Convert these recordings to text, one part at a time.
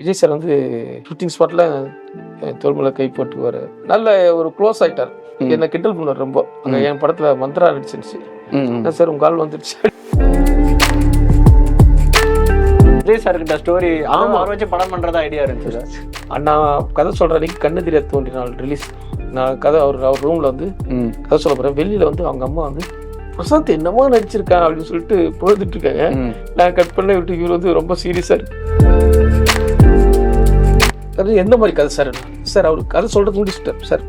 Vijay sir வந்து shooting ஸ்பாட்டில் தோல்மலை கை போட்டுக்குவார். நல்ல ஒரு க்ளோஸ் ஆகிட்டார் என்னை கிண்டல் பண்ணுவார் ரொம்ப. அங்கே என் படத்தில் மந்த்ரா நடிச்சிருச்சு என்ன சார் உங்கள் கால் வந்துடுச்சு விஜய் சார் கிட்ட ஸ்டோரி ஆமா. அவரை வச்சு படம் பண்றதா ஐடியா இருந்துச்சு சார். அண்ணா கதை சொல்கிற அன்னைக்கு கண்ணு தெரிய தோன்றினால் ரிலீஸ் நான் கதை அவர் அவர் ரூமில் வந்து கதை சொல்ல போகிறேன் வெளியில் வந்து அவங்க அம்மா வந்து பிரசாந்த் என்னமோ நடிச்சிருக்கான் அப்படின்னு சொல்லிட்டு பொழுதுட்டு இருக்காங்க. நான் கட் பண்ண விட்டு இவர் வந்து ரொம்ப சீரியஸாக இருக்கு. அது எந்த மாதிரி கதை சார்? சார் அவர் கதை சொல்கிறது முடிச்சுட்டார் சார்.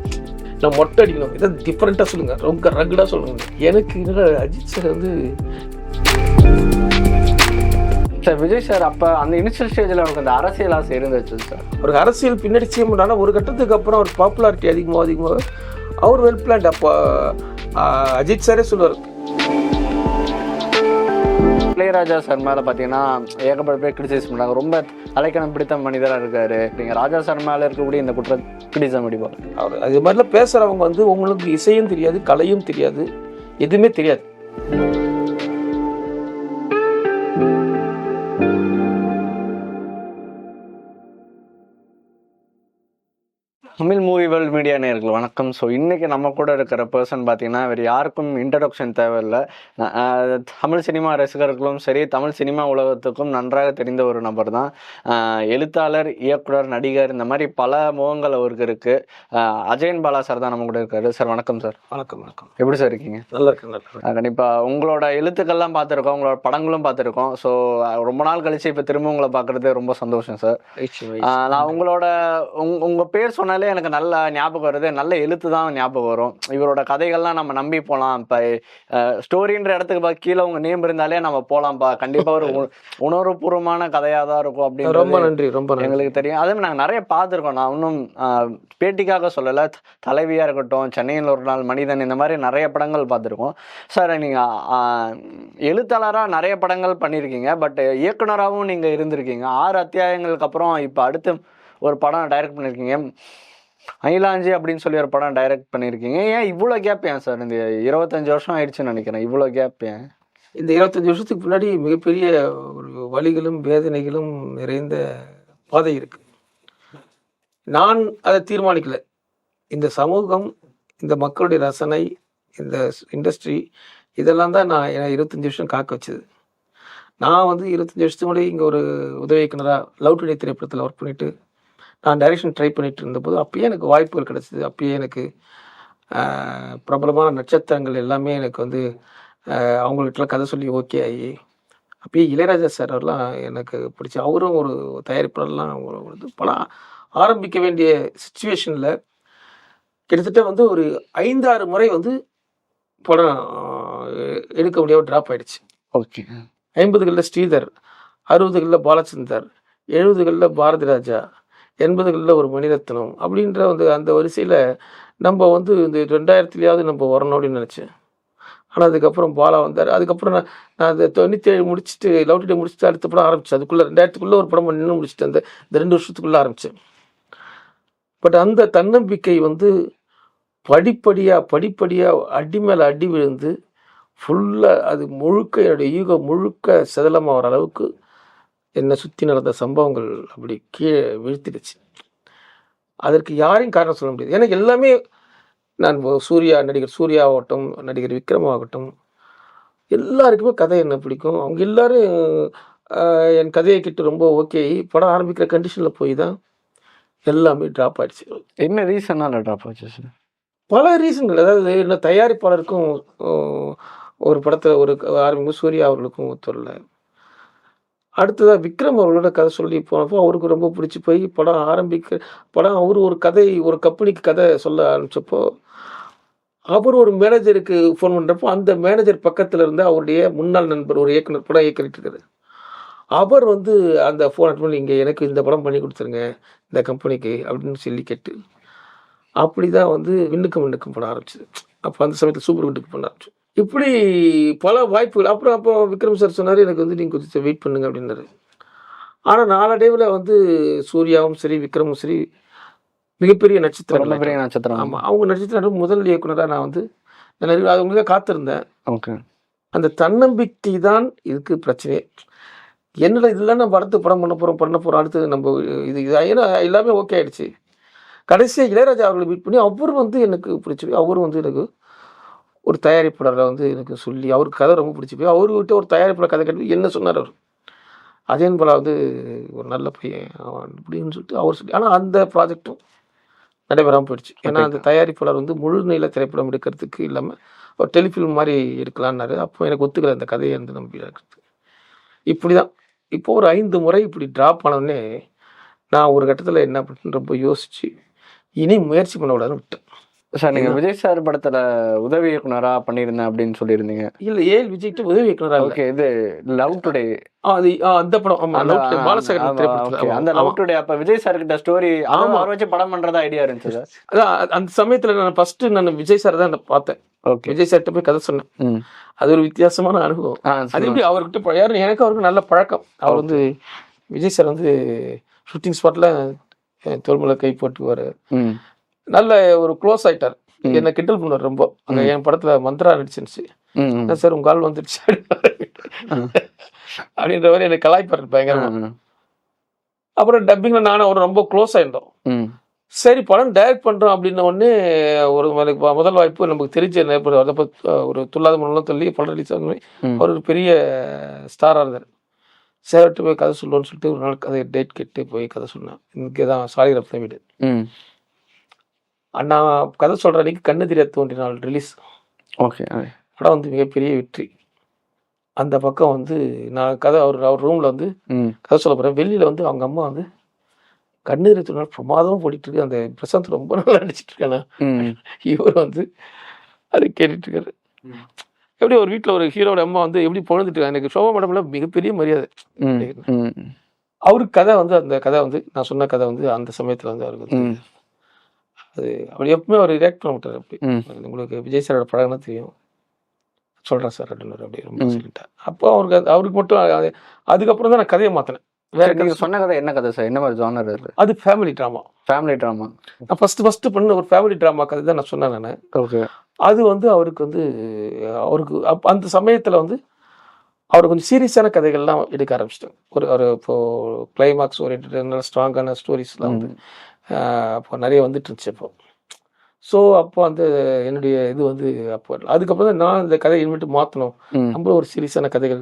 நான் மொட்டை அடிக்கணும். இதை டிஃப்ரெண்ட்டாக சொல்லுங்கள் ரொம்ப ரகுடாக சொல்லுங்க. எனக்கு அஜித் சார் வந்து சார் விஜய் சார் அப்ப அந்த இனிஷியல் ஸ்டேஜ்ல அவருக்கு அந்த அரசியல் ஆசை இருந்துச்சு சார். ஒரு அரசியல் பின்னாடி செய்ய முடியாது ஒரு கட்டத்துக்கு அப்புறம் அவர் பாப்புலாரிட்டி அதிகமாக அதிகமாக அவர் வெல் பிளான்ட் அப்போ அஜித் சாரே சொல்லுவார் இளையராஜா சார் மேலே பார்த்தீங்கன்னா ஏகப்பட்ட பேர் கிரிட்டிசைஸ் பண்ணாங்க ரொம்ப அலைக்கணம் பிடித்த மனிதராக இருக்காரு. நீங்கள் ராஜா சார் மேலே இருக்கக்கூடிய இந்த குற்ற கிரிட்டிசம் அடிப்பாங்க அவர் அது மாதிரிலாம் பேசுகிறவங்க வந்து உங்களுக்கு இசையும் தெரியாது கலையும் தெரியாது எதுவுமே தெரியாது. தமிழ் மூவி வேர்ல்ட் மீடியா நேர்கள் வணக்கம். ஸோ இன்னைக்கு நம்ம கூட இருக்கிற பர்சன் பார்த்தீங்கன்னா வேறு யாருக்கும் இன்ட்ரடக்ஷன் தேவையில்லை. தமிழ் சினிமா ரசிகர்களும் சரி தமிழ் சினிமா உலகத்துக்கும் நன்றாக தெரிந்த ஒரு நபர் தான். எழுத்தாளர் இயக்குனர் நடிகர் இந்த மாதிரி பல முகங்கள் அவருக்கு இருக்கு. அஹ் அஜயன் பாலா சார் தான் நம்ம கூட இருக்காரு. சார் வணக்கம் சார் வணக்கம் வணக்கம். எப்படி சார் இருக்கீங்க? நல்லா இருக்கு நல்லா இருக்கு அஹ் கண்டிப்பா. உங்களோட எழுத்துக்கள்லாம் பார்த்துருக்கோம் உங்களோட படங்களும் பார்த்துருக்கோம். ஸோ ரொம்ப நாள் கழிச்சு இப்போ திரும்ப உங்களை பார்க்குறது ரொம்ப சந்தோஷம் சார். நான் உங்களோட உங் உங்க பேர் சொன்னாலே எனக்கு நல்ல ஞாபகம் வருது. நல்ல எழுத்து தான் ஞாபகம் வரும். இவரோட கதைகள்லாம் நம்ம நம்பி போகலாம் இப்போ ஸ்டோரின்ற இடத்துக்கு கீழே உங்க நேம் இருந்தாலே நம்ம போகலாம்ப்பா கண்டிப்பா ஒரு உணர்வுபூர்வமான கதையாக தான் இருக்கும் ரொம்ப அப்படின்னு நன்றி ரொம்ப நன்றி. எங்களுக்கு தெரியும். அதே மாதிரி நாங்கள் நிறைய பார்த்துருக்கோம். நான் இன்னும் பேட்டிக்காக சொல்லலை. த- தலைவியா இருக்கட்டும் சென்னையில் ஒரு நாள் மனிதன் இந்த மாதிரி நிறைய படங்கள் பார்த்துருக்கோம். சார் நீங்கள் எழுத்தாளராக நிறைய படங்கள் பண்ணியிருக்கீங்க பட் இயக்குனராகவும் நீங்கள் இருந்திருக்கீங்க. ஆறு அத்தியாயங்களுக்கு அப்புறம் இப்போ அடுத்து ஒரு படம் டைரக்ட் பண்ணியிருக்கீங்க அயிலாஞ்சி அப்படின்னு சொல்லி ஒரு படம் டைரக்ட் பண்ணியிருக்கீங்க. ஏன் இவ்வளோ கேப் ஏன் சார் இந்த இருபத்தஞ்சு வருஷம் ஆயிடுச்சுன்னு நினைக்கிறேன். இவ்வளோ கேப் ஏன்? இந்த இருபத்தஞ்சு வருஷத்துக்கு முன்னாடி மிகப்பெரிய ஒரு வழிகளும் வேதனைகளும் நிறைந்த பாதை இருக்கு. நான் அதை தீர்மானிக்கல. இந்த சமூகம் இந்த மக்களுடைய ரசனை இந்த இண்டஸ்ட்ரி இதெல்லாம் தான் நான் என்னை இருபத்தஞ்சி வருஷம் காக்க வச்சது. நான் வந்து இருபத்தஞ்சி வருஷத்துக்கு முன்னாடி இங்கே ஒரு உதவி இயக்குனராக லவ் டுடே திரைப்படத்தில் ஒர்க் பண்ணிட்டு நான் டைரக்ஷன் ட்ரை பண்ணிட்டு இருந்தபோது அப்பயே எனக்கு வாய்ப்புகள் கிடைச்சிது. அப்பயே எனக்கு பிரபலமான நட்சத்திரங்கள் எல்லாமே எனக்கு வந்து அவங்கள்ட்டலாம் கதை சொல்லி ஓகே ஆகி அப்பயே இளையராஜா சார் அவர்லாம் எனக்கு பிடிச்சி அவரும் ஒரு தயாரிப்பாளர்லாம் இது படம் ஆரம்பிக்க வேண்டிய சுச்சுவேஷனில் கிட்டத்தட்ட வந்து ஒரு ஐந்தாறு முறை வந்து படம் எடுக்க முடியாமல் ட்ராப் ஆயிடுச்சு. ஓகே ஐம்பதுகளில் ஸ்ரீதர் அறுபதுகளில் பாலச்சந்தர் எழுபதுகளில் பாரதி ராஜா எண்பதுகளில் ஒரு மணிரத்னம் அப்படின்ற வந்து அந்த வரிசையில் நம்ம வந்து இந்த ரெண்டாயிரத்துலையாவது நம்ம வரணும் அப்படின்னு நினச்சேன். ஆனால் அதுக்கப்புறம் பாலா வந்தார். அதுக்கப்புறம் நான் நான் அந்த தொண்ணூற்றி ஏழு முடிச்சுட்டு லவ் டே முடிச்சுட்டு அடுத்த படம் ஆரம்பித்தேன் அதுக்குள்ளே ரெண்டாயிரத்துக்குள்ளே ஒரு படம் நின்று முடிச்சுட்டு அந்த இந்த ரெண்டு வருஷத்துக்குள்ளே ஆரம்பித்தேன் பட் அந்த தன்னம்பிக்கை வந்து படிப்படியாக படிப்படியாக அடி மேலே அடி விழுந்து ஃபுல்லாக அது முழுக்க என்னுடைய ஈகோ முழுக்க சதலமாகிற அளவுக்கு என்னை சுற்றி நடந்த சம்பவங்கள் அப்படி கீழே வீழ்த்திடுச்சு. அதற்கு யாரையும் காரணம் சொல்ல முடியாது. எனக்கு எல்லாமே நான் சூர்யா நடிகர் சூர்யா ஆகட்டும் நடிகர் விக்ரம் ஆகட்டும் எல்லாருக்குமே கதை என்ன பிடிக்கும்? அவங்க எல்லாரும் என் கதையை கிட்ட ரொம்ப ஓகே படம் ஆரம்பிக்கிற கண்டிஷனில் போய் தான் எல்லாமே ட்ராப் ஆயிடுச்சு. என்ன ரீசனால ட்ராப் ஆச்சு சார் பல ரீசன்கள் அதாவது என்ன தயாரிப்பாளருக்கும் ஒரு படத்தை ஒரு ஆரம்பிக்கும் சூர்யா அவர்களுக்கும் ஒத்துரல. அடுத்ததாக விக்ரம் அவர்களோட கதை சொல்லி போனப்போ அவருக்கு ரொம்ப பிடிச்சி போய் படம் ஆரம்பிக்க படம் அவர் ஒரு கதை ஒரு கம்பெனிக்கு கதை சொல்ல ஆரம்பித்தப்போ அவர் ஒரு மேனேஜருக்கு ஃபோன் பண்ணுறப்போ அந்த மேனேஜர் பக்கத்தில் இருந்து அவருடைய முன்னாள் நண்பர் ஒரு இயக்குனர் படம் இயக்கிட்டு இருக்காரு. அவர் வந்து அந்த ஃபோன் பண்ணி இங்கே எனக்கு இந்த படம் பண்ணி கொடுத்துருங்க இந்த கம்பெனிக்கு அப்படின்னு சொல்லி கேட்டு அப்படி தான் வந்து விண்ணுக்கும் விண்ணுக்கும் படம் ஆரம்பிச்சிது. அப்போ அந்த சமயத்தில் சூப்பர் விண்ணுக்கு பண்ண ஆரம்பிச்சு இப்படி பல வாய்ப்புகள். அப்புறம் அப்போ விக்ரம் சார் சொன்னார் எனக்கு வந்து நீங்கள் கொஞ்சம் வெயிட் பண்ணுங்க அப்படின்னாரு. ஆனால் நாளடைவில் வந்து சூர்யாவும் சரி விக்ரமும் சரி மிகப்பெரிய நட்சத்திரம் பெரிய நட்சத்திரம். ஆமாம் அவங்க நட்சத்திரம் முதல் இயக்குனராக நான் வந்து நான் நிறைய அவங்களுக்கு காத்திருந்தேன். ஓகே. அந்த தன்னம்பிக்கை தான் இதுக்கு பிரச்சனையே. என்னடா இதெல்லாம் நம்ம அடுத்து படம் பண்ண போகிறோம் பண்ண போகிறோம் அடுத்து நம்ம இது இது ஏன்னா எல்லாமே ஓகே ஆயிடுச்சு. கடைசியாக இளையராஜா அவர்களை மீட் பண்ணி அவர் வந்து எனக்கு பிடிச்சி போய் அவர் வந்து எனக்கு ஒரு தயாரிப்பாளரை வந்து எனக்கு சொல்லி அவருக்கு கதை ரொம்ப பிடிச்சி போய் அவர்கிட்ட ஒரு தயாரிப்பாளர் கதை கட்டி என்ன சொன்னார் அவர்? அஜயன் பலா வந்து ஒரு நல்ல பையன் அவன் அப்படின்னு சொல்லிட்டு அவர் சொல்லி ஆனால் அந்த ப்ராஜெக்ட்டும் நடைபெறாமல் போயிடுச்சு. ஏன்னா அந்த தயாரிப்பாளர் வந்து முழு நீள திரைப்படம் எடுக்கிறதுக்கு இல்லாமல் ஒரு டெலிஃபில்ம் மாதிரி எடுக்கலான்னாரு. அப்போ எனக்கு ஒத்துக்கல அந்த கதையை வந்து நம்பி எடுக்கிறது இப்படி தான் இப்போ ஒரு ஐந்து முறை இப்படி ட்ராப் ஆனோடனே நான் ஒரு கட்டத்தில் என்ன பண்ணேன்னு ரொம்ப யோசிச்சு இனி முயற்சி பண்ண விடாதுன்னு விட்டேன். சார் நீங்க விஜய் சார் படத்துல உதவி இயக்குனரா பண்ணியிருந்தேன் அப்படின்னு சொல்லியிருந்தீங்க. இல்லை ஏல் விஜய்ட்டு உதவி இயக்குனராக இல்லை? ஓகே இது லவ் டுடே. அது அந்த படம். ஆமாம் அந்த பாலசகர் திரைப்படத்தில். அந்த லவ் டுடே அப்ப விஜய் சார் கிட்ட ஸ்டோரி ஆமா. அவரை வச்சு படம் பண்றதா ஐடியா இருந்துச்சு சார்? அதான் அந்த சமயத்தில் நான் ஃபஸ்ட்டு நான் விஜய் சார் தான் பார்த்தேன். ஓகே. விஜய் சார்கிட்ட போய் கதை சொன்னேன். அது ஒரு வித்தியாசமான அனுபவம். அது. எப்படி அவர்கிட்ட யாரும் எனக்கு அவருக்கு நல்ல பழக்கம். அவர் வந்து விஜய் சார் வந்து ஷூட்டிங் ஸ்பாட்டில் தோல்மலை கை போட்டுவார் ம். நல்ல ஒரு க்ளோஸ் ஆயிட்டார். என்னை கிண்டல் பண்ணுவார் ரொம்ப. அங்கே என் படத்தில் மந்த்ரா நடிச்சிருந்துச்சு. ம், ம். "என்ன சார் உங்க ஆள் வந்துருச்சு. அப்படின்ற மாதிரி என்னை கலாய்ப்பார் பயங்கரமா. அப்புறம் டப்பிங்கில் நானும் அவர் ரொம்ப க்ளோஸ் ஆயிருந்தோம். சரி படம் டைரக்ட் பண்ணுறோம் அப்படின்ன உடனே ஒரு எனக்கு முதல் வாய்ப்பு நமக்கு தெரிஞ்ச அதை அஹ், ஒரு துல்லாத மனம் சொல்லி படம் ரிலீஸ் ஆகும் ம். அவர் ஒரு பெரிய ஸ்டாராக இருந்தார். சேவர்கிட்ட போய் கதை சொல்லுவோன்னு சொல்லிட்டு ஒரு நாள் கதை டேட் கேட்டு போய் கதை சொன்னேன். இங்கே தான் சாலிகிராஃப் தான் வீடு அண்ணா கதை சொல்கிற அன்னைக்கு கண்ணு தெரியாது தோன்றினாள் ரிலீஸ் ஓகே படம் வந்து மிகப்பெரிய வெற்றி. அந்த பக்கம் வந்து நான் கதை அவர் அவர் ரூமில் வந்து ம். கதை சொல்ல போகிறேன் வெளியில் வந்து அவங்க அம்மா வந்து கண்ணீர் துணால் பிரமாதமாக போடிட்டு இருக்கு. அந்த பிரசாந்த் ரொம்ப நல்லா நடிச்சிட்டு இருக்கானா? இவர் வந்து அது கேட்டுட்டு இருக்காரு. எப்படி ஒரு வீட்டில் ஒரு ஹீரோட அம்மா வந்து எப்படி பொழுதுட்டு இருக்காங்க? எனக்கு சோபா மேடம்ல மிகப்பெரிய மரியாதை. அவருக்கு கதை வந்து அந்த கதை வந்து நான் சொன்ன கதை வந்து அந்த சமயத்தில் வந்து அவருக்கு. அது அவர் எப்பவுமே அவர் ரியாக்ட் பண்ண மாட்டார் அப்படி. உங்களுக்கு விஜய் சாரோட படம்னா தெரியும். சொல்கிறேன் சார் அப்படின்னு அப்படி ரொம்ப. சொல்லிட்டேன் அப்போ அவருக்கு அவருக்கு மட்டும் அது- அதுக்கப்புறம் தான் நான் கதையை மாற்றினேன் வேற சரி, நீங்க கதை சொன்ன கதை என்ன கதை சார்? என்ன மாதிரி ஜானர் அது? அது ஃபேமிலி ட்ராமா ஃபேமிலி ட்ராமா நான் ஃபஸ்ட்டு ஃபஸ்ட்டு பண்ண ஒரு ஃபேமிலி ட்ராமா கதை தான் நான் சொன்னேன் நான். ஓகே. அது வந்து அவருக்கு வந்து அவருக்கு அப் அந்த சமயத்தில் வந்து அவர் கொஞ்சம் சீரியஸான கதைகள்லாம் எடுக்க ஆரம்பிச்சிட்டாங்க ஒரு ஒரு இப்போ கிளைமாக்ஸ் ஓரியன்ட் நல்ல ஸ்ட்ராங்கான ஸ்டோரிஸ்லாம் வந்து. அப்போ நிறைய வந்துட்டு இருந்துச்சு அப்போ. ஸோ அப்போ அந்த என்னுடைய இது வந்து அப்போ அதுக்கப்புறம் தான் நான் இந்த கதையை இனிமேட்டு மாற்றணும் நம்மளும் ஒரு சீரியஸான கதைகள்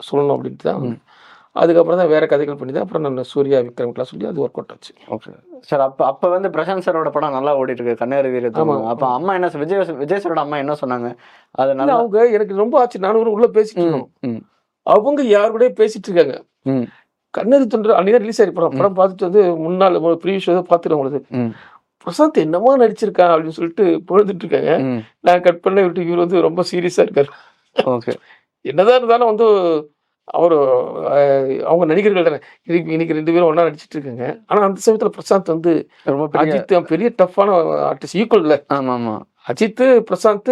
சொல்லணும் அப்படின்ட்டு தான் அதுக்கப்புறம் தான் வேற கதைகள் பண்ணி தான் அப்புறம் நான் சூர்யா விக்ரம்லாம் சொல்லி அது ஒர்க் அவுட் ஆச்சு. ஓகே. சார் அப்ப அப்ப வந்து பிரசாந்த் சாரோட படம் நல்லா ஓடிட்டு இருக்கு கண்ணேறு ஆமா. அப்ப அம்மா என்ன விஜய் விஜய் சாரோட அம்மா என்ன சொன்னாங்க? அது இல்ல, நல்லா அவங்க எனக்கு ரொம்ப ஆச்சு. நானும் உள்ள பேசிட்டு ம், இருக்கோம் ம், அவங்க யார் கூட பேசிட்டு இருக்காங்க. கண்ணெறி தொன்று அன்னைக்கு ரிலீஸ் ஆகி படம். படம் பார்த்துட்டு வந்து முன்னாள் ப்ரீவியஸ் ஷோ பார்த்துட்டு உங்களுக்கு. பிரசாந்த் என்னமா நடிச்சிருக்கான் அப்படின்னு சொல்லிட்டு பொழுதுட்டு இருக்காங்க. நான் கட் பண்ண விட்டு இவர் வந்து ரொம்ப சீரியஸா இருக்காரு. ஓகே. என்னதான் இருந்தாலும் வந்து அவர் அவங்க நடிகர்கள் தானே. இன்னைக்கு இன்னைக்கு ரெண்டு பேரும் ஒண்ணா நடிச்சிட்டு இருக்காங்க ஆனா அந்த சமயத்துல பிரசாந்த் வந்து ரொம்ப அஜித் பெரிய டஃப்பான ஆர்டிஸ்ட் ஈக்குவல் இல்ல. ஆமா ஆமா அஜித் பிரசாந்த்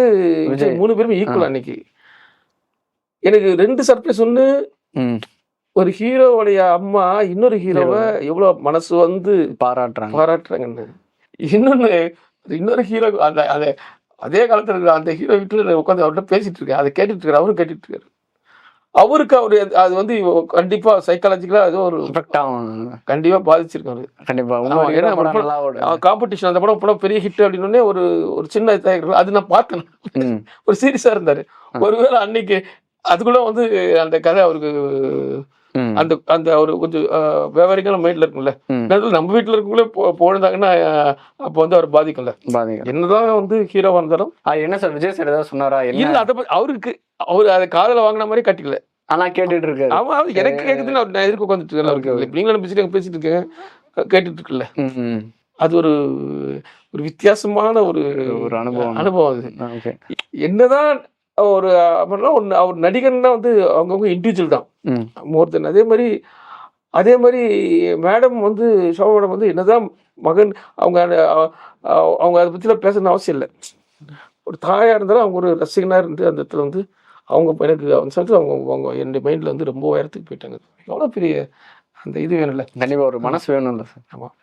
விஜய். மூணு பேருமே ஈக்குவல் அன்னைக்கு. எனக்கு ரெண்டு சர்ப்ரைஸ் ஒன்று ஒரு ஹீரோவுடைய அம்மா இன்னொரு ஹீரோவை? எவ்வளவு மனசு வந்து பாராட்டுறாங்க. பாராட்டுறாங்கன்னு. இன்னொன்னு இன்னொரு ஹீரோ அந்த அந்த அதே காலத்துல இருக்கிற அந்த ஹீரோ வீட்டில் உட்காந்து அவர்கிட்ட பேசிட்டு இருக்கேன். அதை கேட்டுட்டு இருக்காரு அவரும் கேட்டுட்டு இருக்காரு. அவருக்கு அவரு அது வந்து கண்டிப்பா சைக்காலஜிக்கலா ஏதோ ஒரு கண்டிப்பா பாதிச்சிருக்காரு. கண்டிப்பா. காம்படிஷன் அந்த படம் படம் பெரிய ஹிட் அப்படின்னு ஒரு ஒரு சின்ன தயாரிப்பு அது நான் பார்த்தேன். ம். ஒரு சீரியஸா இருந்தாரு. ஒருவேளை அன்னைக்கு அதுக்குள்ள வந்து அந்த கதை அவருக்கு அந்த அந்த அவர் கொஞ்சம் விவரிக்கான மைண்ட்ல இருக்கும்ல. நடுவுல நம்ம வீட்டுல இருக்கக்குள்ளே போ போயிருந்தாங்கன்னா அப்போ வந்து அவர் பாதிக்கும்ல. பாதிங்க என்னதான் வந்து ஹீரோவா இருந்தாலும். என்ன சார் விஜய் சார் ஏதாவது சொன்னாரா? இல்ல அதை பத்தி அவருக்கு அவர் அதை காதல வாங்கின மாதிரி கட்டிக்கல. ஆனா கேட்டுட்டு அவன் அவன் எனக்கு கேட்குதுன்னு அவர் நான் எதிர்க்க உட்காந்துட்டு இருக்கேன். நீங்களும் பேசிட்டு பேசிட்டு இருக்கேன் கேட்டுட்டு இருக்குல்ல. அது ஒரு ஒரு வித்தியாசமான ஒரு ஒரு அனுபவம். அனுபவம் அது. என்னதான் ஒரு ஒன்று அவர் நடிகர்னா வந்து அவங்கவுங்க இண்டிவிஜுவல் தான். மோர் தென் அதே மாதிரி அதே மாதிரி மேடம் வந்து சோபா மேடம் வந்து என்னதான் மகன் அவங்க அவங்க அதை பற்றிலாம் பேசணும்னு அவசியம் இல்லை. ஒரு தாயாக இருந்தாலும் அவங்க ஒரு ரசிகனாக இருந்து அந்த இடத்துல வந்து அவங்க எனக்கு அந்த சமயத்தில் அவங்க அவங்க என்னுடைய மைண்டில் வந்து ரொம்ப உயரத்துக்கு போயிட்டாங்க. எவ்வளோ பெரிய அந்த இது வேணும்ல. கண்டிப்பா ஒரு மனசு வேணும்ல சார். ஆமாம்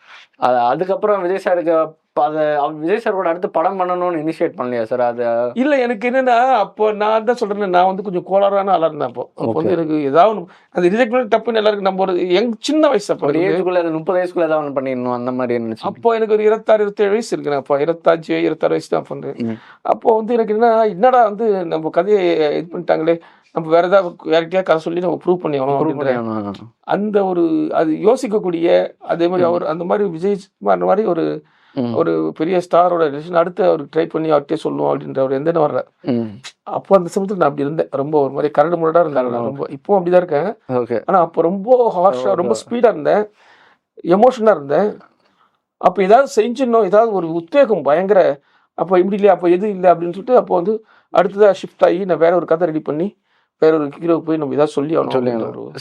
அது அதுக்கப்புறம் விஜய் சாருக்கு இப்போ அதை விஜய் சார் கூட அடுத்து படம் பண்ணணும்னு இனிஷியேட் பண்ணலையா சார் அது இல்ல எனக்கு என்னன்னா அப்போ நான் தான் சொல்றேன் நான் வந்து கொஞ்சம் கோளாறான ஆளா இருந்தேன் அப்போ அப்போ வந்து எனக்கு ஏதாவது அது ரிஜெக்ட் பண்ணி டப்புன்னு எல்லாருக்கும் நம்ம ஒரு யங் சின்ன வயசு அப்போ. ஏஜுக்குள்ள முப்பது வயசுக்குள்ள ஏதாவது ஒன்று பண்ணிடணும் அந்த மாதிரி இருந்துச்சு அப்போ எனக்கு ஒரு இருபத்தாறு இருபத்தேழு வயசு இருக்கு நான் அப்போ இருபத்தஞ்சு இருபத்தாறு வயசு தான் ம். அப்போ வந்து எனக்கு என்ன என்னடா வந்து நம்ம கதையை இது பண்ணிட்டாங்களே நம்ம வேற ஏதாவது யார்கிட்டயா கதை சொல்லி நம்ம ப்ரூவ் பண்ணி ஆகணும். அந்த ஒரு அது யோசிக்கக்கூடிய அதே மாதிரி அவர் அந்த மாதிரி விஜய் குமார் மாதிரி ஒரு. ஒரு பெரிய ஸ்டாரோட ரிலேஷன் அடுத்து அவர் ட்ரை பண்ணி அவர்கிட்டயே சொல்லுவோம் அப்படின்ற ஒரு எந்த வரல. அப்போ அந்த சமயத்தில் நான் அப்படி இருந்தேன். ரொம்ப ஒரு மாதிரி கரடு முரடா இருந்தாங்க. நான் ரொம்ப இப்போ அப்படிதான் இருக்கேன். ஓகே. ஆனா அப்போ ரொம்ப ஹார்ஷா ரொம்ப ஸ்பீடா இருந்தேன். எமோஷனா இருந்தேன். அப்போ ஏதாவது செஞ்சிடணும். ஏதாவது ஒரு உத்வேகம் பயங்கர அப்போ இப்படி இல்லையா? அப்போ எது இல்லை அப்படின்னு சொல்லிட்டு அப்போ வந்து அடுத்ததா ஷிஃப்ட் ஆகி நான் வேற ஒரு கதை ரெடி பண்ணி வேற ஒரு ஹீரோ போய் நம்ம ஏதாவது சொல்லி ஆகணும் சொல்லி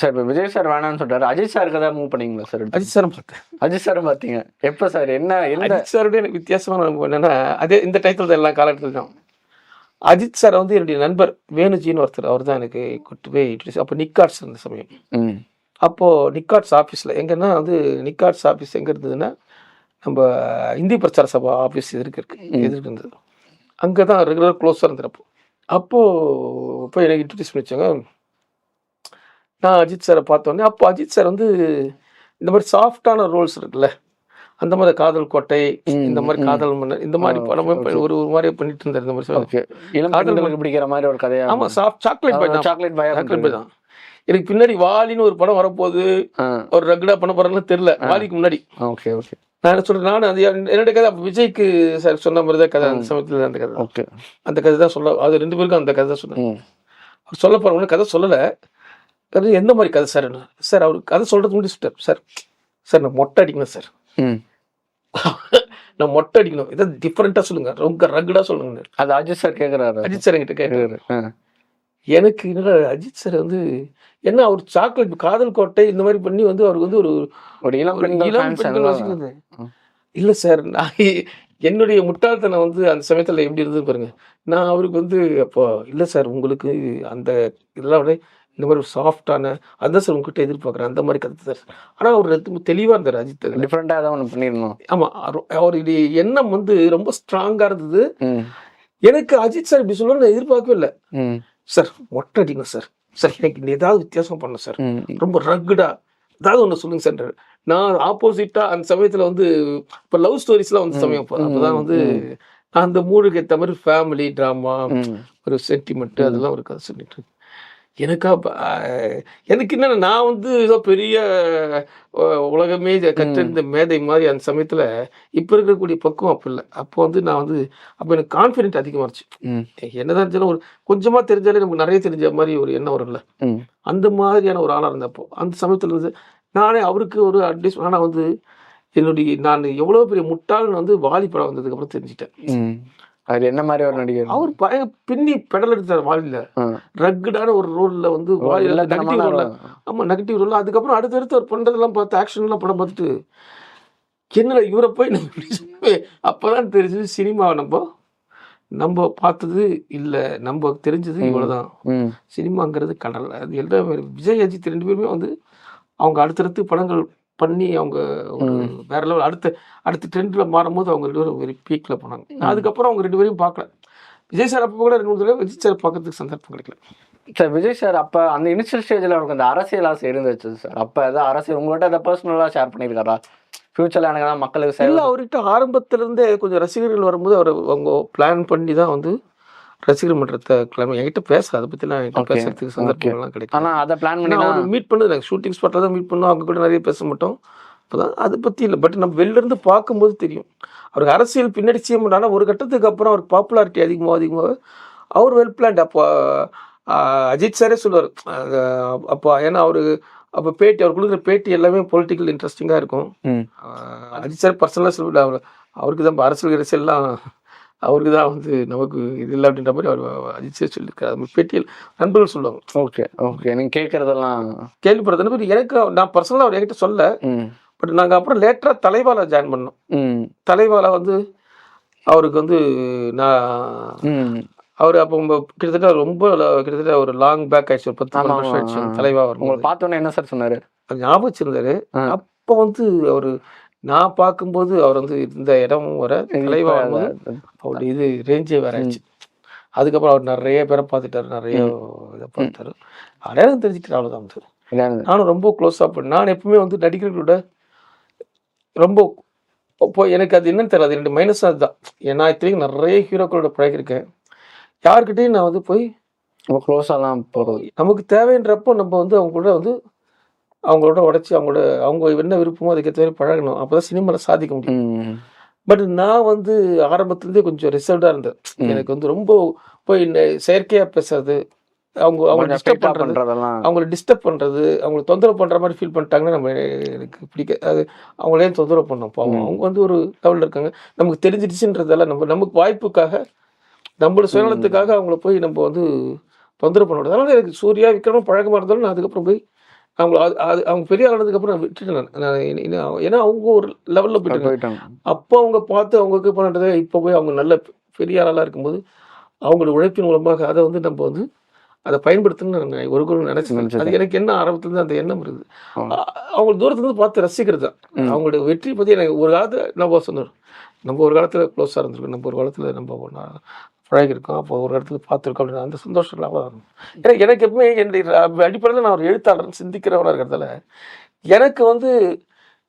சார் இப்போ விஜய் சார் வேணாம்னு சொல்றாரு. அஜித் சார் கதை மூவ் பண்ணீங்களா சார்? அஜித் சார் பார்த்தேன் அஜித் சார் பார்த்தீங்க எப்போ சார்? என்ன எந்த அஜித் சாரோட எனக்கு வித்தியாசமான என்னன்னா அதே இந்த டைட்டில் தான் எல்லா காலகட்டத்தில் தான் அஜித் சார் வந்து என்னுடைய நண்பர் வேணுஜின்னு ஒருத்தர் அவர் தான் எனக்கு கூட்டு போய் introduce- அப்போ நிக்காட்ஸ் இருந்த சமயம். அப்போது நிக்காட்ஸ் ஆஃபீஸில் எங்கன்னா வந்து நிக்காட்ஸ் ஆஃபீஸ் எங்கே இருந்ததுன்னா நம்ம இந்தி பிரச்சார சபா ஆஃபீஸ் எதிர்க்கு இருக்கு எதிர்க்கு இருந்தது. அங்கே தான் ரெகுலர் க்ளோஸாக இருந்தப்போ அப்போது போய் எனக்கு இன்ட்ரடியூஸ் பண்ணி வச்சாங்க நான் அஜித் சாரை பார்த்தோன்னே அப்போ அஜித் சார் வந்து இந்த மாதிரி சாஃப்டான ரோல்ஸ் இருக்குல்ல. அந்த மாதிரி காதல் கோட்டை இந்த மாதிரி காதல் மன்னர் இந்த மாதிரி படம் ஒரு ஒரு மாதிரி பண்ணிட்டு இருந்தார் இந்த மாதிரி பெண்களுக்கு பிடிக்கிற மாதிரி ஒரு கதையா ஆமாம் சாஃப்ட் சாக்லேட் பை தான். சாக்லேட் பாயா சாக்லேட் தான். எனக்கு பின்னாடி வாலின்னு ஒரு படம் வரப்போகுது. ஒரு ரகுடா பண்ண போறாங்கன்னு தெரியல. வாலிக்கு முன்னாடி. Okay okay. நான் என்ன சொல்றேன் நான் அது என்னோட கதை அப்ப விஜய்க்கு சார் சொன்ன மாதிரி தான் கதை அந்த சமயத்துல அந்த கதை. ஓகே. அந்த கதை தான் சொல்ல அது ரெண்டு பேருக்கும் அந்த கதை தான் சொன்னேன். அவர் சொல்ல போறவங்க கதை சொல்லல. அது எந்த மாதிரி கதை சார் சார் அவர் கதை சொல்றது முன்னாடி சொல்லிட்டார். சார் சார் நான் மொட்டை அடிக்கணும் சார். ம். நான் மொட்டை அடிக்கணும். இதை டிஃப்ரெண்டா சொல்லுங்க. ரொம்ப ரகுடா சொல்லுங்க. அது அஜித் சார் கேக்குறாரு. அஜித் சார் என்கிட்ட கேட்க கேக்குறாரு. ஆ. எனக்கு என்னடா அஜித் சார் வந்து என்ன அவர் சாக்லேட் காதல் கோட்டை இந்த மாதிரி பண்ணி வந்து அவருக்கு வந்து ஒரு ஒரு இளம் ஒரு பெண்கள் வசிக்கிறது. இல்ல சார் நான் என்னுடைய முட்டாள்தனம் வந்து அந்த சமயத்துல எப்படி இருந்தது பாருங்க. நான் அவருக்கு வந்து அப்போ இல்ல சார் உங்களுக்கு அந்த இதெல்லாம் விட இந்த மாதிரி சாஃப்டான அதான் சார் உங்ககிட்ட எதிர்பார்க்குறேன். அந்த மாதிரி கருத்து சார் ஆனா அவர் ரொம்ப தெளிவா இருந்தார் அஜித் அதுல. டிஃப்ரெண்டா ஏதாவது ஒன்று பண்ணிடணும் ஆமா அவரு- அவருடைய எண்ணம் வந்து ரொம்ப ஸ்ட்ராங்கா இருந்தது. எனக்கு அஜித் சார் இப்படி சொல்லணும்னு நான் எதிர்பார்க்கவே இல்லை. சார் மொட்டை அடிங்க சார். சார் எனக்கு ஏதாவது வித்தியாசம் பண்ண சார். ரொம்ப ரக்குடா ஏதாவது ஒன்று சொல்லுங்க சார். நான் ஆப்போசிட்டா அந்த சமயத்துல வந்து இப்போ லவ் ஸ்டோரிஸ்லாம் வந்து சமயம் அப்போ அப்போதான் வந்து நான் அந்த மூடுக்கு ஏற்ற மாதிரி ஃபேமிலி ட்ராமா ஒரு சென்டிமெண்ட் அதெல்லாம் ஒரு கதை சொல்லிட்டு இருக்கேன். எனக்கா எனக்கு என்னன்னா நான் வந்து ஏதோ பெரிய உலகமே கற்றிருந்த மேதை மாதிரி அந்த சமயத்துல இப்போ இருக்கக்கூடிய பக்குவம் அப்போ இல்லை. அப்போ வந்து நான் வந்து அப்போ எனக்கு கான்ஃபிடென்ட் அதிகமாக இருந்துச்சு. ம். என்னதான் இருந்தாலும் ஒரு கொஞ்சமா தெரிஞ்சாலே நமக்கு நிறைய தெரிஞ்ச மாதிரி ஒரு எண்ணம் வரும்ல. அந்த மாதிரியான ஒரு ஆளாக இருந்தப்போ அந்த சமயத்தில் இருந்து நானே அவருக்கு ஒரு அட்வைஸ் ஆனால் வந்து என்னுடைய நான் எவ்வளோ பெரிய முட்டாள்னு வந்து வாலி படம் வந்ததுக்கப்புறம் தெரிஞ்சுட்டேன் அது என்ன மாதிரி ஒரு நடிகர்? அவர் பய பின்னி பெடல் எடுத்தார் வாலியில் ஆ. ரக்குடான ஒரு ரோலில் வந்து வில்லத்தனமான நெகட்டிவ் role. ஆமாம் நெகட்டிவ் ரோலில். அதுக்கப்புறம் அடுத்தடுத்து அவர் பண்ணுறதெல்லாம் பார்த்து ஆக்ஷன்லாம் படம் பார்த்துட்டு என்னடா இவரை போய் நம்ம அப்போதான் தெரிஞ்சது சினிமாவை நம்ம நம்ம பார்த்தது இல்லை. நம்ம தெரிஞ்சது இவ்வளோதான் சினிமாங்கிறது கடல். அது எல்லாமே விஜய் அஜித் ரெண்டு பேருமே வந்து அவங்க அடுத்தடுத்து படங்கள் பண்ணி அவங்க ஒரு வேற லெவல் அடுத்த அடுத்த ட்ரெண்டில் மாறும்போது அவங்க ரெண்டு பேரும் வெரி பீக்கில் போனாங்க. அதுக்கப்புறம் அவங்க ரெண்டு பேரையும் பார்க்கல. விஜய் சார் அப்போ கூட ரெண்டு மூணு தடவை விஜய் சார் பார்க்கறதுக்கு சந்தர்ப்பம் கிடைக்கல. சார் விஜய் சார் அப்போ அந்த இனிஷியல் ஸ்டேஜில் அவருக்கு அந்த அரசியல் ஆசை இருந்துச்சு சார் அப்போ ஏதாவது அரசியல் உங்கள்கிட்ட அதை பர்சனலாக ஷேர் பண்ணியிருக்காரா ஃபியூச்சரில் எனக்கு தான் மக்களுக்கு இல்லை அவர்கிட்ட ஆரம்பத்துல இருந்தே கொஞ்சம் ரசிகர்கள் வரும்போது அவர் அவங்க பிளான் பண்ணி தான் வந்து ரசிகர் மன்றத்தை கிளம்பி என்கிட்ட பேச அதை பற்றிலாம் என்கிட்ட பேசுறதுக்கு சந்தர்ப்பங்கள்லாம் கிடைக்கும் ஆனால் அதை பிளான் பண்ணி அவர் மீட் பண்ணது நாங்கள் ஷூட்டிங் ஸ்பாட்டில் தான் மீட் பண்ணோம். அவங்க கூட நிறைய பேச மாட்டோம். அப்போதான் அதை பற்றி இல்லை. பட் நம்ம வெளில இருந்து பார்க்கும்போது தெரியும். அவருக்கு அரசியல் பின்னாடி செய்ய மாட்டானா ஒரு கட்டத்துக்கு அப்புறம் அவர் பாப்புலாரிட்டி அதிகமாக அதிகமாக அவர் வெல் பிளான்ட் அப்போ அஜித் சாரே சொல்லுவார். அப்போ ஏன்னா அவரு அப்போ பேட்டி அவர் கொடுக்குற பேட்டி எல்லாமே பொலிட்டிக்கல் இன்ட்ரெஸ்டிங்காக இருக்கும். அஜித் சார் பர்சனலாக சொல்ல அவர் அவருக்கு தான் அரசியல் அரசியல்லாம் அவருக்கு தான் வந்து நமக்கு இது இல்லை அப்படின்ற மாதிரி அவர் அஜித் சார் சொல்லியிருக்காரு மாதிரி பேட்டியில் நண்பர்கள் சொல்லுவாங்க. Okay okay. நீங்கள் கேட்குறதெல்லாம் கேள்விப்படுறது பேர் எனக்கு நான் பர்சனலாக அவர் என்கிட்ட சொல்ல பட் நாங்கள் அப்புறம் லேட்டராக தலைவால ஜாயின் பண்ணோம். தலைவால வந்து அவருக்கு வந்து நான் அவர் அப்போ கிட்டத்தட்ட ரொம்ப கிட்டத்தட்ட ஒரு லாங் பேக் ஆயிடுச்சு. ஒரு பத்து வருஷம் ஆயிடுச்சு. தலைவா உங்களை வரும்போது பார்த்தோன்னே என்ன சார் சொன்னார்? ஞாபகம் வச்சிருந்தாரு. அப்போ வந்து அவர் நான் பார்க்கும்போது அவர் வந்து இந்த இடம் வர தலைவா இப்ப வரும்போது அவருடைய இது ரேஞ்சே வேற ஆச்சு அதுக்கப்புறம் அவர் நிறைய பேரை பார்த்துட்டாரு நிறைய இதை பார்த்தாரு அடையாளம் தெரிஞ்சுக்கிட்டு அவ்வளோதான் இதான் நானும் ரொம்ப க்ளோஸாக பண்ண நான் எப்பவுமே வந்து நடிக்கிறவங்களோட ரொம்ப இப்போ எனக்கு அது என்னன்னு தெரியல அது ரெண்டு மைனஸ் அதுதான் ஏன்னா இத்தனைக்கும் நிறைய ஹீரோக்களோட பழகிருக்கேன் யார்கிட்டயும் நான் வந்து போய் ரொம்ப க்ளோஸாலாம் போகிறது நமக்கு தேவைன்றப்போ நம்ம வந்து அவங்க கூட வந்து அவங்களோட உடைச்சி அவங்களோட அவங்க என்ன விருப்பமோ அதுக்கேற்ற மாதிரி பழகணும். அப்போ தான் சினிமாவில் சாதிக்க முடியும். பட் நான் வந்து ஆரம்பத்துலேருந்தே கொஞ்சம் ரிசர்வ்டாக இருந்தேன். எனக்கு வந்து ரொம்ப போய் செயற்கையாக பேசுறது அவங்க அவங்க டிஸ்டர்ப் straight ஆ பண்ணுறது பண்றதெல்லாம். அவங்கள டிஸ்டர்ப் பண்ணுறது அவங்கள தொந்தரவு பண்ணுற மாதிரி ஃபீல் பண்ணிட்டாங்கன்னா நம்ம எனக்கு பிடிக்க அது அவங்களே தொந்தரவு பண்ணோம் பாவம் அவங்க வந்து ஒரு லெவலில் இருக்காங்க. நமக்கு தெரிஞ்சிடுச்சுன்றதால நம்ம நமக்கு வாய்ப்புக்காக நம்மளோட சுயநலத்துக்காக அவங்கள போய் நம்ம வந்து தொந்தரவு பண்ண. அதனால எனக்கு சூர்யா விக்ரமும் பழக்கமாக இருந்தாலும் நான் அதுக்கப்புறம் போய் அவங்கள அது அவங்க பெரிய ஆனதுக்கப்புறம் நான் விட்டுட்டேன் நான். ஏன்னா அவங்க ஒரு லெவலில் போயிட்டாங்க. அப்போ அவங்க பார்த்து அவங்களுக்கு பண்ணுறதை இப்போ போய் அவங்க நல்ல பெரிய ஆளாக இருக்கும்போது அவங்களோட உழைப்பின் மூலமாக அதை வந்து நம்ம வந்து அதை பயன்படுத்தணும்னு நான் ஒரு குரு நினைச்சது. அது எனக்கு என்ன ஆரம்பத்துலேருந்து அந்த எண்ணம் இருக்குது. அவங்க தூரத்துலேருந்து பார்த்து ரசிக்கிறது தான். அவங்களோட வெற்றி பற்றி எனக்கு ஒரு காலத்தில் நம்ம சொன்னோம் நம்ம ஒரு காலத்தில் க்ளோஸாக இருந்திருக்கோம். நம்ம ஒரு காலத்தில் நம்ம ஒன்றா பழகிருக்கோம் அப்போ ஒரு இடத்துல பார்த்துருக்கோம் அப்படின்னு அந்த சந்தோஷம் இல்லாமல் இருக்கும். ஏன்னா எனக்கு எப்பவுமே என்னுடைய அடிப்படையில் நான் ஒரு எழுத்தாளர் சிந்திக்கிறவனாக இருக்கிறதால எனக்கு வந்து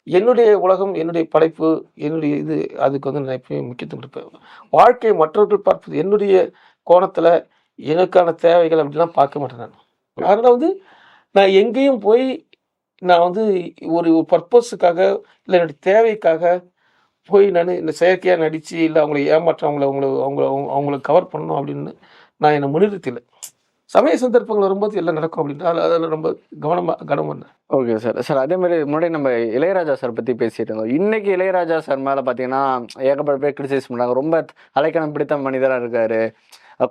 என்னுடைய உலகம் என்னுடைய படைப்பு என்னுடைய இது அதுக்கு வந்து நான் எப்பயுமே முக்கியத்துவம் கொடுப்பேன். வாழ்க்கை மற்றவர்கள் பார்ப்பது என்னுடைய கோணத்தில் எனக்கான தேவைகள் அப்படிலாம் பார்க்க மாட்டேன் நான். அதனால் வந்து நான் எங்கேயும் போய் நான் வந்து ஒரு பர்பஸுக்காக இல்லை என்னுடைய தேவைக்காக போய் நான் இந்த செயற்கையாக நடித்து இல்லை அவங்கள ஏமாற்ற அவங்கள அவங்கள அவங்கள அவங்க- அவங்கள கவர் பண்ணணும் அப்படின்னு நான் என்னை முன்னிறுத்தல. சமய சந்தர்ப்பங்கள் வரும்போது எல்லாம் நடக்கும் அப்படின்னு அதில் அதில் ரொம்ப கவனமாக கவனம் பண்ணேன் ஓகே சார். சார் அதே மாதிரி முன்னாடி நம்ம இளையராஜா சார் பற்றி பேசிட்டு இருந்தோம். இன்றைக்கி இளையராஜா சார் மேலே பார்த்தீங்கன்னா ஏகப்பட்ட பேர் கிரிட்டிசைஸ் பண்ணுறாங்க ரொம்ப அலைக்கணம் பிடித்த மனிதராக இருக்காரு.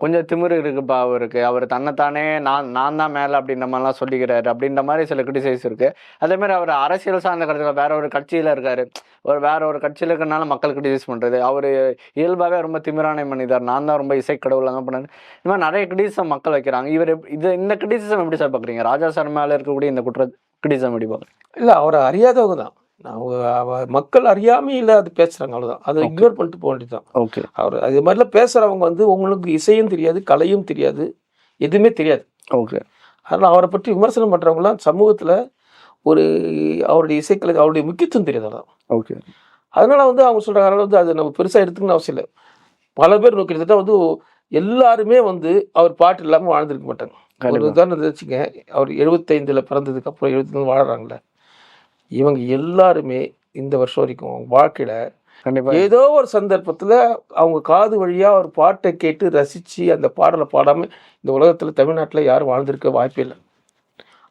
கொஞ்சம் திமிரு இருக்குப்பா அவருக்கு. அவர் தன்னைத்தானே நான் நான் தான் மேலே அப்படின்ற மாதிரிலாம் சொல்லிக்கிறாரு. அப்படின்ற மாதிரி சில கிரிட்டிசைஸ் இருக்குது அதேமாதிரி அவர் அரசியல் சார்ந்த கருத்துல வேற ஒரு கட்சியில் இருக்காரு. ஒரு வேற ஒரு கட்சியில் இருக்கிறனால மக்கள் கிரிட்டிசைஸ் பண்ணுறது அவர் இயல்பாகவே ரொம்ப திமிரான மனிதர். நான் தான் ரொம்ப இசைக்கடவுள் தான் பண்ணேன் இந்த மாதிரி நிறைய கிரிட்டிசம் மக்கள் வைக்கிறாங்க. இவர் இது இந்த கிரிட்டிசிசம் எப்படி சார் பார்க்குறீங்க ராஜா சார் மேலே இருக்கக்கூடிய இந்த குற்ற கிரிட்டிசம் எப்படி பார்க்குறீங்க இல்லை அவரை அறியாதவங்க தான். அவங்க அவ மக்கள் அறியாமையில் அது பேசுகிறாங்க அவ்வளோதான் அதை இக்னோர் பண்ணிட்டு போக வேண்டியது தான் ஓகே அவர் அது மாதிரிலாம் பேசுகிறவங்க வந்து உங்களுக்கு இசையும் தெரியாது கலையும் தெரியாது எதுவுமே தெரியாது. ஓகே அதனால் அவரை பற்றி விமர்சனம் பண்ணுறவங்களாம் சமூகத்தில் ஒரு அவருடைய இசைக்கலை அவருடைய முக்கியத்துவம் தெரியாது அவ்வளோதான் ஓகே அதனால வந்து அவங்க சொல்கிறாங்க அதனால வந்து அது நம்ம பெருசாக எடுத்துக்கணும்னு அவசியம் இல்லை. பல பேர் கிட்டத்தட்ட வந்து எல்லாருமே வந்து அவர் பாட்டு இல்லாமல் வாழ்ந்திருக்க மாட்டாங்க. ஒரு. உதாரணத்தை வச்சுங்க அவர் எழுபத்தைந்தில் பிறந்ததுக்கு அப்புறம் எழுபத்தி வாழ்கிறாங்களே இவங்க எல்லாருமே இந்த வருஷம் வரைக்கும் அவங்க வாழ்க்கையில் கண்டிப்பா. ஏதோ ஒரு சந்தர்ப்பத்தில் அவங்க காது வழியாக ஒரு பாட்டை கேட்டு ரசித்து அந்த பாடலை பாடாமல் இந்த உலகத்தில் தமிழ்நாட்டில் யாரும் வாழ்ந்திருக்க வாய்ப்பே இல்லை.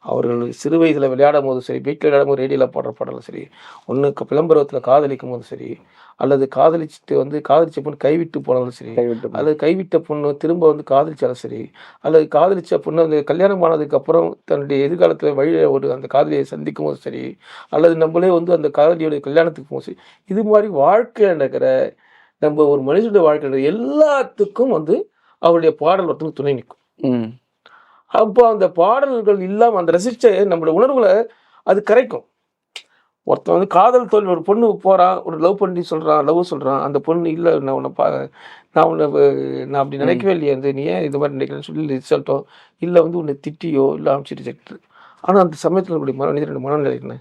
அவர்கள் சிறு வயதில் விளையாடும் போதும் சரி வீட்டில் விளையாடும் போது ரேடியோவில் பாடுற பாடலும் சரி ஒன்று விளம்பரத்தில் காதலிக்கும் போதும் சரி அல்லது காதலிச்சுட்டு வந்து காதலிச்ச பொண்ணு கைவிட்டு போனாலும் சரி அல்லது கைவிட்ட பொண்ணு திரும்ப வந்து காதலிச்சாலும் சரி அல்லது காதலிச்ச பொண்ணு வந்து கல்யாணம் ஆனதுக்கு அப்புறம் தன்னுடைய எதிர்காலத்தில் வழியில் ஒரு அந்த காதலியை சந்திக்கும் போது சரி அல்லது நம்மளே வந்து அந்த காதலியோட கல்யாணத்துக்கு போகும் சரி இது மாதிரி வாழ்க்கையில் நடக்கிற நம்ம ஒரு மனுஷனுடைய வாழ்க்கையில் எல்லாத்துக்கும் வந்து அவருடைய பாடல் ஒருத்தனுக்கு துணை நிற்கும். ம். அப்போ அந்த பாடல்கள் இல்லாமல் அந்த ரசிச்ச நம்மளோட உணர்வுகளை அது கரைக்கும். ஒருத்தன் வந்து காதல் தோல்வி ஒரு பொண்ணு போகிறான் ஒரு லவ் பண்ணி சொல்கிறான் லவ் சொல்கிறான் அந்த பொண்ணு இல்லை நான் உன்னை பா நான் உன்னை நான் அப்படி நினைக்கவே இல்லையே வந்து நீ ஏன் இது மாதிரி நினைக்கிறேன்னு சொல்லி ரிசல்ட்டோ இல்லை வந்து உன்னை திட்டியோ இல்லை அமைச்சு ரிஜெக்ட் ஆனால் அந்த சமயத்தில் நம்முடைய மனநிலை மனநிலை என்ன?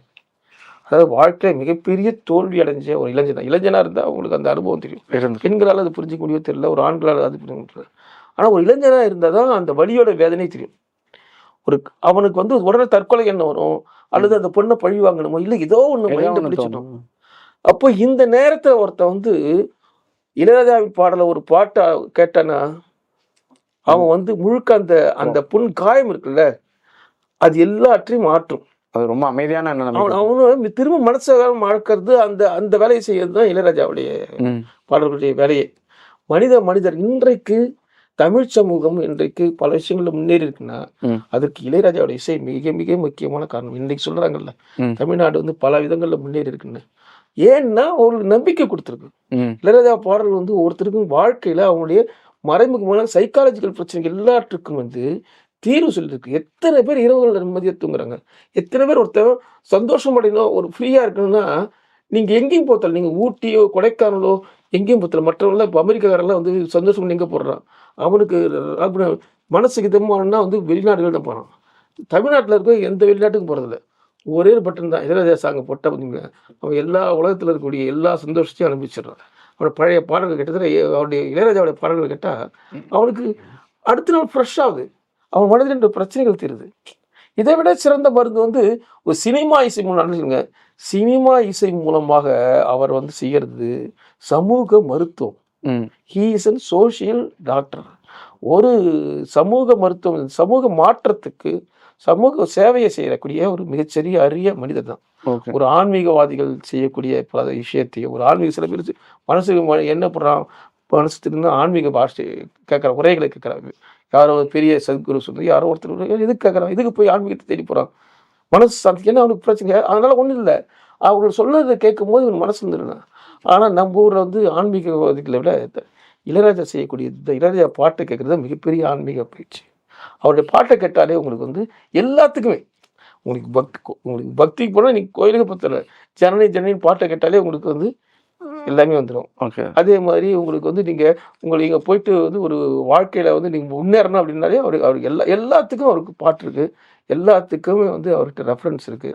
அதாவது வாழ்க்கையில் மிகப்பெரிய தோல்வி அடைஞ்ச ஒரு இளைஞனா இளைஞனாக இருந்தால் அவங்களுக்கு அந்த அனுபவம் தெரியும். பெண்களால் அது புரிஞ்சிக்க முடியோ தெரியல ஒரு ஆண்களால் அது புரிஞ்சிக்க முடியல. ஆனால் ஒரு இளைஞனாக இருந்தால் தான் அந்த வலியோட வேதனை தெரியும். ஒரு அவனுக்கு வந்து உடனே தற்கொலை என்ன வரும். அல்லது அந்த பொண்ணை பழி வாங்கணுமோ? இல்லை ஏதோ ஒன்று மைண்டை பிடிச்சிடும். அப்போ இந்த நேரத்தில் ஒருத்தன் வந்து இளையராஜாவின் பாடலை ஒரு பாட்டை கேட்டானா? அவன் வந்து முழுக்க அந்த அந்த புண் காயம் இருக்குல்ல அது எல்லாற்றையும் மாற்றும். அது ரொம்ப அமைதியான அவன் அவனு திரும்ப மனசை மறக்கிறது அந்த அந்த வேலையை செய்யறது தான் இளையராஜாவுடைய பாடல்களுடைய வேலையே. மனித மனிதர் இன்றைக்கு தமிழ் சமூகம் இன்றைக்கு பல விஷயங்கள்ல முன்னேறி இருக்குன்னா. அதற்கு இளையராஜாவோட இசை மிக மிக முக்கியமான காரணம். இன்னைக்கு சொல்றாங்கல்ல. தமிழ்நாடு வந்து பல விதங்கள்ல முன்னேறி இருக்குன்னு ஏன்னா ஒரு நம்பிக்கை கொடுத்துருக்கு. இளையராஜா பாடல் வந்து ஒருத்தருக்கும் வாழ்க்கையில அவங்களுடைய மறைமுகமான சைக்காலஜிக்கல் பிரச்சனைகள் எல்லாற்றுக்கும் வந்து தீர்வு சொல்லியிருக்கு எத்தனை பேர் இரவுகள் நிம்மதியாக தூங்குறாங்க? எத்தனை பேர் ஒருத்தன் சந்தோஷம் அடையணும் ஒரு ஃப்ரீயாக இருக்கணும்னா நீங்கள் எங்கேயும் போத்தல நீங்கள் ஊட்டியோ கொடைக்கானலோ எங்கேயும் போத்தல மற்றவங்களாம் இப்போ அமெரிக்காக்காரெல்லாம் வந்து சந்தோஷம் எங்கே போடுறான் அவனுக்கு அப்படி மனசுக்கு இதமானா வந்து வெளிநாடுகள் தான் போகிறான் தமிழ்நாட்டில் இருக்க எந்த வெளிநாட்டுக்கும் போகிறதில்ல ஒரே ஒரு பட்டன் தான். இளையராஜா சாங்கை போட்டால் பார்த்தீங்கன்னா அவன் எல்லா உலகத்தில் இருக்கக்கூடிய எல்லா சந்தோஷத்தையும் அனுபவிச்சிடுறான். அவனோட பழைய பாடல்கள் கிட்டத்தட்ட அவனுடைய இளையராஜாவுடைய பாடல்கள் கேட்டால் அவனுக்கு அடுத்த நாள் ஃப்ரெஷ் ஆகுது. அவன் மனதில் இருந்த பிரச்சனைகள் தீருது. இதை விட சிறந்த மருந்து வந்து ஒரு சினிமா இசை மூலம் நினைச்சுங்க சினிமா இசை மூலமாக அவர் வந்து செய்கிறது சமூக மருத்துவம். He is an social doctor ஒரு சமூக மருத்துவம் சமூக மாற்றத்துக்கு சமூக சேவையை செய்யக்கூடிய ஒரு மிகச்சிறிய அரிய மனிதர் தான். ஒரு ஆன்மீகவாதிகள் செய்யக்கூடிய பல விஷயத்தையும் ஒரு ஆன்மீக சில பேர் மனசுக்கு என்ன பண்ணுறான் மனசு திரும்ப ஆன்மீக பாஷை கேட்குற உரைகளை கேட்குறாங்க யாரோ ஒரு பெரிய சத்குரு சொல்லி யாரோ ஒருத்தர் எதுக்கு கேட்குறான்? இதுக்கு போய் ஆன்மீகத்தை தேடி போகிறான் மனசு சாந்தி என்ன அவனுக்கு பிரச்சனை? அதனால ஒன்றும் இல்லை. அவங்க சொல்றதை கேட்கும் போது இவன் மனசு வந்துடுனா ஆனால் நம்ம ஊரில் வந்து ஆன்மீகவாதிகளை விட இந்த இளையராஜா செய்யக்கூடிய இந்த இளையராஜா பாட்டை கேட்குறது தான் மிகப்பெரிய ஆன்மீக பயிற்சி. அவருடைய பாட்டை கேட்டாலே உங்களுக்கு வந்து எல்லாத்துக்குமே உங்களுக்கு பக்தி உங்களுக்கு பக்திக்கு போனால் நீங்கள் கோயிலுக்கு பத்தல ஜனனி ஜனனி பாட்டை கேட்டாலே உங்களுக்கு வந்து எல்லாமே வந்துடும் ஓகே. அதே மாதிரி உங்களுக்கு வந்து நீங்கள் உங்களுக்கு இங்கே போயிட்டு வந்து ஒரு வாழ்க்கையில் வந்து நீங்கள் முன்னேறணும் அப்படின்னாலே அவருக்கு அவருக்கு எல்லா எல்லாத்துக்கும் அவருக்கு பாட்டு இருக்குது எல்லாத்துக்குமே வந்து அவர்கிட்ட ரெஃபரன்ஸ் இருக்குது